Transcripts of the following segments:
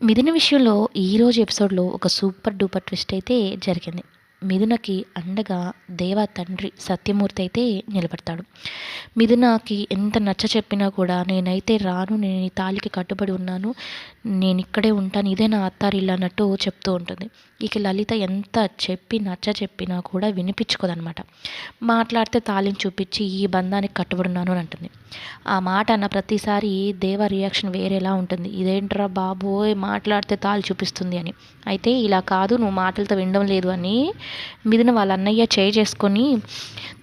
మిథున విషయంలో ఈరోజు ఎపిసోడ్లో ఒక సూపర్ డూపర్ ట్విస్ట్ అయితే జరిగింది. మిథునకి అండగా దేవా తండ్రి సత్యమూర్తి అయితే నిలబడతాడు. మిథునకి ఎంత నచ్చ చెప్పినా కూడా నేనైతే రాను నేను ఈ తాళికి కట్టుబడి ఉన్నాను నేను ఇక్కడే ఉంటాను ఇదే నా అత్తారిల్లు అన్నట్టు చెప్తూ ఉంటుంది. ఇక లలిత ఎంత చెప్పి నచ్చ చెప్పినా కూడా వినిపించుకోదనమాట. మాట్లాడితే తాళిని చూపించి ఈ బంధానికి కట్టుబడి ఉన్నాను అని అంటుంది. ఆ మాట అన్న ప్రతిసారి దేవ రియాక్షన్ వేరేలా ఉంటుంది. ఇదేంట్రా బాబోయ్ మాట్లాడితే తాళి చూపిస్తుంది అని. అయితే ఇలా కాదు నువ్వు మాటలతో వినడం లేదు అని మిదిన వాళ్ళ అన్నయ్య చేయి చేసుకొని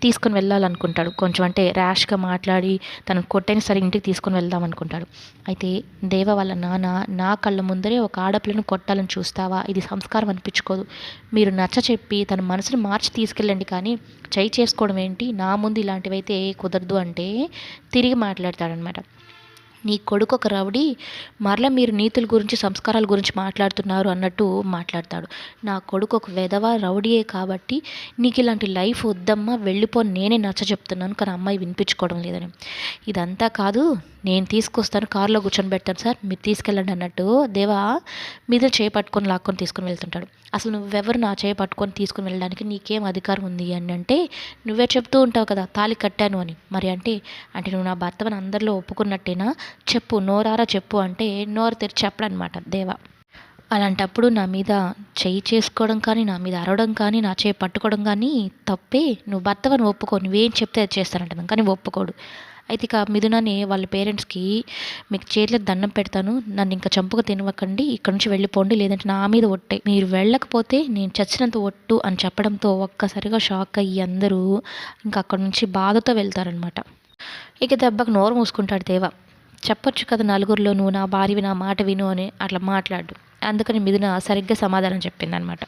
తీసుకొని వెళ్ళాలనుకుంటాడు. కొంచెం అంటే ర్యాష్గా మాట్లాడి తను కొట్టైన సరే ఇంటికి తీసుకొని వెళ్దాం అనుకుంటాడు. అయితే దేవ వాళ్ళ నాన్న నా కళ్ళ ముందరే ఒక ఆడపిల్లను కొట్టాలని చూస్తావా? ఇది సంస్కారం అనిపించుకోదు. మీరు నచ్చ చెప్పి తన మనసుని మార్చి తీసుకెళ్ళండి కానీ చేయి చేసుకోవడం ఏంటి? నా ముందు ఇలాంటివైతే కుదరదు అంటే తిరిగి మాట్లాడతాడనమాట. నీ కొడుకు ఒక రౌడీ మరలా మీరు నీతుల గురించి సంస్కారాల గురించి మాట్లాడుతున్నారు అన్నట్టు మాట్లాడతాడు. నా కొడుకు ఒక వెధవ రౌడీయే కాబట్టి నీకు ఇలాంటి లైఫ్ వద్దమ్మా వెళ్ళిపో నేనే నచ్చ చెప్తున్నాను. కానీ అమ్మాయి వినిపించుకోవడం లేదని. ఇదంతా కాదు నేను తీసుకొస్తాను కారులో కూర్చొని పెడతాను సార్ మీరు తీసుకెళ్ళండి అన్నట్టు దేవా మీద చేయి పట్టుకొని లాక్కొని తీసుకొని వెళ్తుంటాడు. అసలు నువ్వెవరు నా చేయి పట్టుకొని తీసుకుని వెళ్ళడానికి నీకేం అధికారం ఉంది అని అంటే నువ్వే చెప్తూ ఉంటావు కదా తాళి కట్టాను అని. మరి అంటే అంటే నువ్వు నా భర్తవని అందరిలో ఒప్పుకున్నట్టేనా? చెప్పు నోరారా చెప్పు అంటే నోరు తెరిచి చెప్పడనమాట దేవా. అలాంటప్పుడు నా మీద చేయి చేసుకోవడం కానీ నా మీద అరవడం కానీ నా చేయి పట్టుకోవడం కానీ తప్పే. నువ్వు భర్తవని ఒప్పుకో నువ్వేం చెప్తే అది చేస్తానంటున్నాను కానీ ఒప్పుకోడు. అయితే ఇక మిథునని వాళ్ళ పేరెంట్స్కి మీకు చేతులకు దండం పెడతాను నన్ను ఇంకా చంపుకు తినవకండి ఇక్కడ నుంచి వెళ్ళిపోండి లేదంటే నా మీద ఒట్టే. మీరు వెళ్ళకపోతే నేను చచ్చినంత ఒట్టు అని చెప్పడంతో ఒక్కసారిగా షాక్ అయ్యి అందరూ ఇంకా అక్కడ నుంచి బాధతో వెళ్తారనమాట ఇక దెబ్బకు నోరు మూసుకుంటాడు దేవ. చెప్పొచ్చు కదా నలుగురిలో నువ్వు నా భార్యవి నా మాట విను అని అట్లా మాట్లాడు. అందుకని మిథున సరిగ్గా సమాధానం చెప్పింది అనమాట